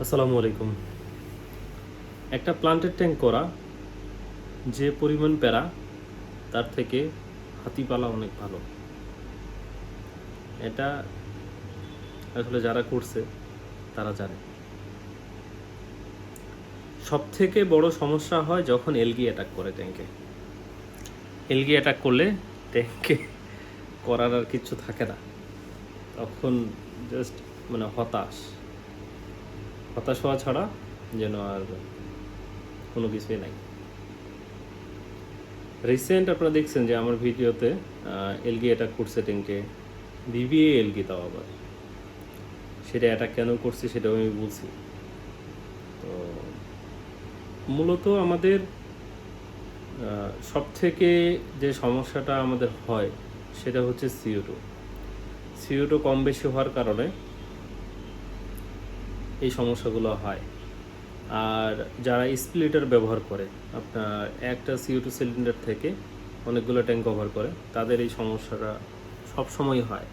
আসসালামু আলাইকুম। একটা প্লান্টের ট্যাঙ্ক করা, যে পরিমাণ প্যারা, তার থেকে হাতিপালা অনেক ভালো। এটা আসলে যারা করছে, তারা জানে। সব থেকে বড় সমস্যা হয় যখন এলগি অ্যাটাক করে ট্যাঙ্কে এলগি অ্যাটাক করলে ট্যাঙ্কে করার আর কিচ্ছু থাকে না। তখন জাস্ট মানে হতাশ। হতাশ হওয়া ছাড়া যেন আর কোনো কিছুই নাই। রিসেন্ট আপনারা দেখছেন যে আমার ভিডিওতে এলগি অ্যাটাক করছে ট্যাঙ্কে ভিভিএ এলগি তাও আবার। সেটা অ্যাটাক কেন করছে সেটাও আমি বলছি। তো মূলত আমাদের সব থেকে যে সমস্যাটা আমাদের হয়, সেটা হচ্ছে C O two C O two কম বেশি হওয়ার কারণে এই সমস্যাগুলো হয়। আর যারা স্প্লিটার ব্যবহার করে, আপনার একটা সিও টু সিলিন্ডার থেকে অনেকগুলো ট্যাঙ্ক কভার করে, তাদের এই সমস্যাটা সব সময় হয়।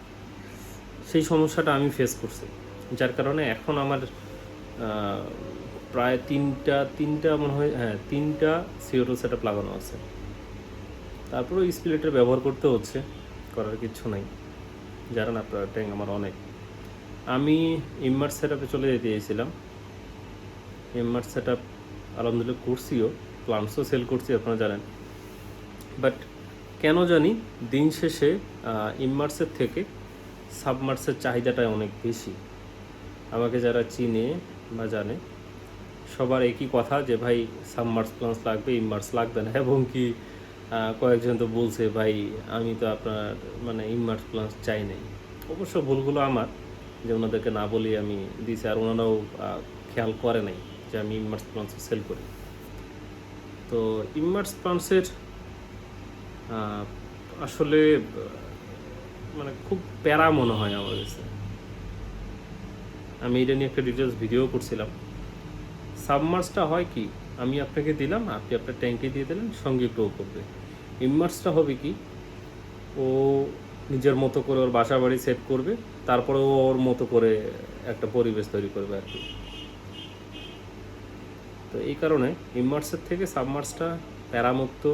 সেই সমস্যাটা আমি ফেস করছি, যার কারণে এখন আমার প্রায় তিনটা তিনটা মনে হয় হ্যাঁ তিনটা সিও টু সেট লাগানো আছে। তারপরেও স্প্লিটার ব্যবহার করতে হচ্ছে, করার কিছু নাই। জানেন আপনার ট্যাঙ্ক আমার অনেক। আমি ইমার সেট আপে চলে যেতে চেয়েছিলাম ইমার সেট আপ আলহামদুলিল্লাহ করছিও প্লান্টসও সেল করছি, আপনারা জানেন। বাট কেন জানি দিন শেষে ইমার্সের থেকে সাবমার্সের চাহিদাটাই অনেক বেশি। আমাকে যারা চিনে বা জানে, সবার একই কথা যে, ভাই সাবমার্স প্লান্স লাগবে ইমার্স লাগবে না। এবং কি কয়েকজন তো বলছে, ভাই, আমি তো আপনার মানে ইমার্স প্লান্স চাই নাই। অবশ্য ভুলগুলো আমার যে ওনাদেরকে না বলি আমি দিয়েছি আর ওনারাও খেয়াল করে নাই যে আমি ইমার্স প্লান্স সেল করি। তো ইমার্স প্লান্সের আসলে মানে খুব প্যারা মনে হয় আমার কাছে। আমি এটা নিয়ে একটা ডিটেলস ভিডিও করছিলাম। সাবমার্সটা হয় কি, আমি আপনাকে দিলাম, আপনি আপনার ট্যাঙ্কে দিয়ে দিলেন, সঙ্গে গ্রো করবে। ইমার্সটা হবে কি, ও নিজের মতো করে ওর বাসা বাড়ি সেট করবে তারপরে ওর মতো করে একটা পরিবেশ তৈরি করবে আর কি। তো এই কারণে ইমার্সের থেকে সাবমার্সটা প্যারামুক্ত,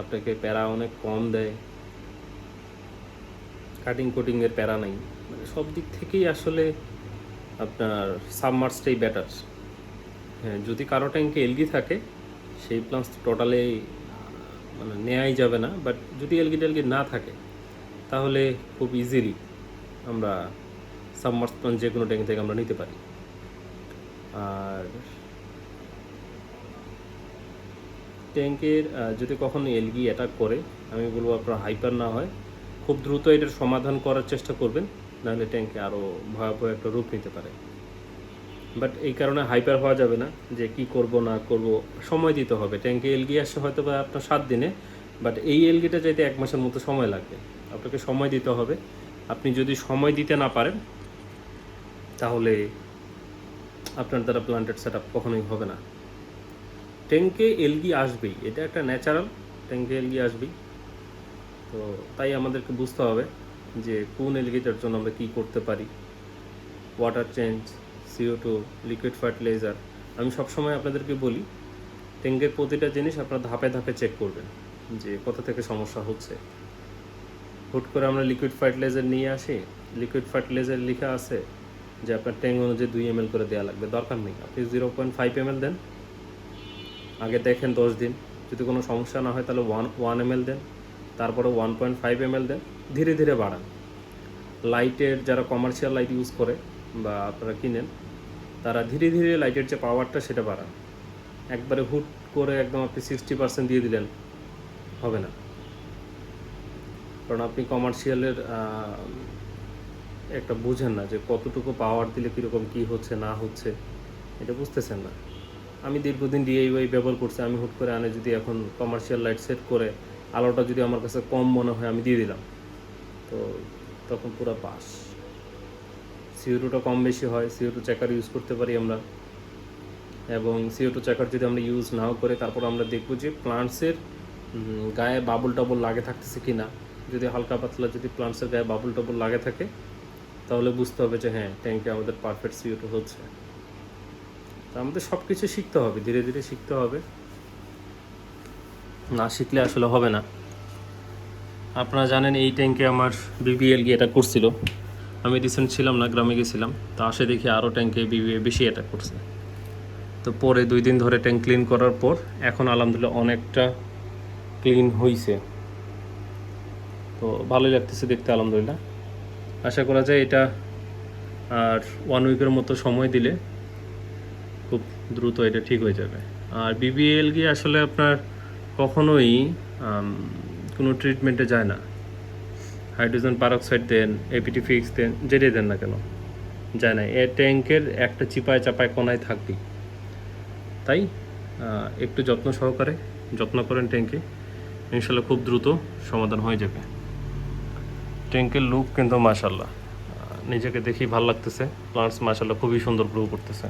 আপনাকে প্যারা অনেক কম দেয়। কাটিং কোটিংয়ের প্যারা নাই। মানে সব দিক থেকেই আসলে আপনার সাবমার্সটাই বেটার হ্যাঁ যদি কারও ট্যাঙ্কে এলগি থাকে, সেই প্লান্স টোটালি মানে নেওয়াই যাবে না বাট যদি এলগি টেলগি না থাকে তাহলে খুব ইজিলি আমরা সাবমার্স প্লান্ট যে কোনো ট্যাঙ্ক থেকে আমরা নিতে পারি। আর ট্যাঙ্কের যদি কখনো এলগি অ্যাটাক করে, আমি বলব আপনার হাইপার না হয়, খুব দ্রুত এটার সমাধান করার চেষ্টা করবেন, নাহলে ট্যাঙ্কে আরও ভয়াবহ একটা রূপ নিতে পারে। বাট এই কারণে হাইপার হওয়া যাবে না, যে কি করব, না করব, সময় দিতে হবে। ট্যাঙ্কে এলগি আসছে হয়তো বা আপনার সাত দিনে বাট এই এলগিটা চাইতে এক মাসের মতো সময় লাগবে। আপনাকে সময় দিতে হবে। আপনি যদি সময় দিতে না পারেন, তাহলে আপনার দ্বারা প্লান্টেড সেট কখনোই হবে না। ট্যাঙ্কে এলগি আসবেই, এটা একটা ন্যাচারাল ট্যাঙ্কে এলগি আসবেই। তো তাই আমাদেরকে বুঝতে হবে যে কোন এলগিটার জন্য আমরা কী করতে পারি। Water change C O two liquid fertiliser আমি সবসময় আপনাদেরকে বলি ট্যাঙ্কের প্রতিটা জিনিস আপনারা ধাপে ধাপে চেক করবেন যে কোথা থেকে সমস্যা হচ্ছে। হুট করে আমরা লিকুইড ফার্টিলাইজার নিয়ে আসি। লিকুইড ফার্টিলাইজার লেখা আছে যে আপনার ট্যাঙ্ক অনুযায়ী দুই এম করে দেওয়া লাগবে। দরকার নেই। আপনি জিরো পয়েন্ট ফাইভ এম দেন। আগে দেখেন দশ দিন। যদি কোনো সমস্যা না হয় তাহলে ওয়ান ওয়ান এম দেন। তারপরে ওয়ান পয়েন্ট ফাইভ এম দেন। ধীরে ধীরে বাড়ান। লাইটের যারা কমার্শিয়াল লাইট ইউজ করে বা আপনারা কিনেন, তারা ধীরে ধীরে লাইটের যে পাওয়ারটা সেটা বাড়ান। একবারে হুট করে একদম আপনি সিক্সটি পার্সেন্ট দিয়ে দিলেন, হবে না। কারণ আপনি কমার্শিয়ালের একটা বুঝেন না যে কতটুকু পাওয়ার দিলে কীরকম কী হচ্ছে, না হচ্ছে, এটা বুঝতেছেন না। আমি দীর্ঘদিন ডিআইওয়াই ব্যবহার করছি, আমি হুট করে আনে যদি এখন কমার্শিয়াল লাইট সেট করে, আলোটা যদি আমার কাছে কম মনে হয়, আমি দিয়ে দিলাম। তো তখন পুরো পাস সিও টুটা কম বেশি হয় সিও টু চেকার ইউজ করতে পারি আমরা। এবং সিও টু চেকার যদি আমরা ইউজ নাও করে, তারপর আমরা দেখব যে প্লান্টসের গায়ে বাবল টাবল লাগে থাকতেছে কি না যদি হালকা পাতলা যদি প্লান্টসের গায়ে বাবুল টাবুল লাগে থাকে, তাহলে বুঝতে হবে যে হ্যাঁ ট্যাঙ্কে আমাদের পারফেক্ট সিও টু হচ্ছে। তো আমাদের সব কিছু শিখতে হবে, ধীরে ধীরে শিখতে হবে। না শিখলে আসলে হবে না। আপনারা জানেন এই ট্যাঙ্কে আমার বিবিএল গিয়ে এটা করছিল। আমি রিসেন্ট ছিলাম না, গ্রামে গেছিলাম। তা আসে দেখি আরও ট্যাঙ্কে বিবিএ বেশি এটা করছে। তো পরে দুই দিন ধরে ট্যাঙ্ক ক্লিন করার পর এখন আলহামদুলিল্লাহ অনেকটা ক্লিন হয়েছে তো ভালোই লাগতেছে দেখতে, আলহামদুলিল্লাহ। আশা করা যায় এটা আর ওয়ান উইকের মতো সময় দিলে খুব দ্রুত এটা ঠিক হয়ে যাবে। আর বিবিএল গিয়ে আসলে আপনার কখনোই কোনো ট্রিটমেন্টে যায় না। হাইড্রোজেন পারক্সাইড দেন এপিটি ফিক্স দেন, যেটাই দেন না কেন, যায় না। এ ট্যাঙ্কের একটা চিপায় চাপায় কোনায় থাকবে। তাই একটু যত্ন সহকারে, যত্ন করেন ট্যাঙ্কে, ইনশাল্লাহ খুব দ্রুত সমাধান হয়ে যাবে। ট্যাঙ্কের লুক কিন্তু মাসাল্লাহ নিজেকে দেখি ভালো লাগতেছে। প্লান্টস মাসাল্লাহ খুবই সুন্দর গ্রো করতেছে।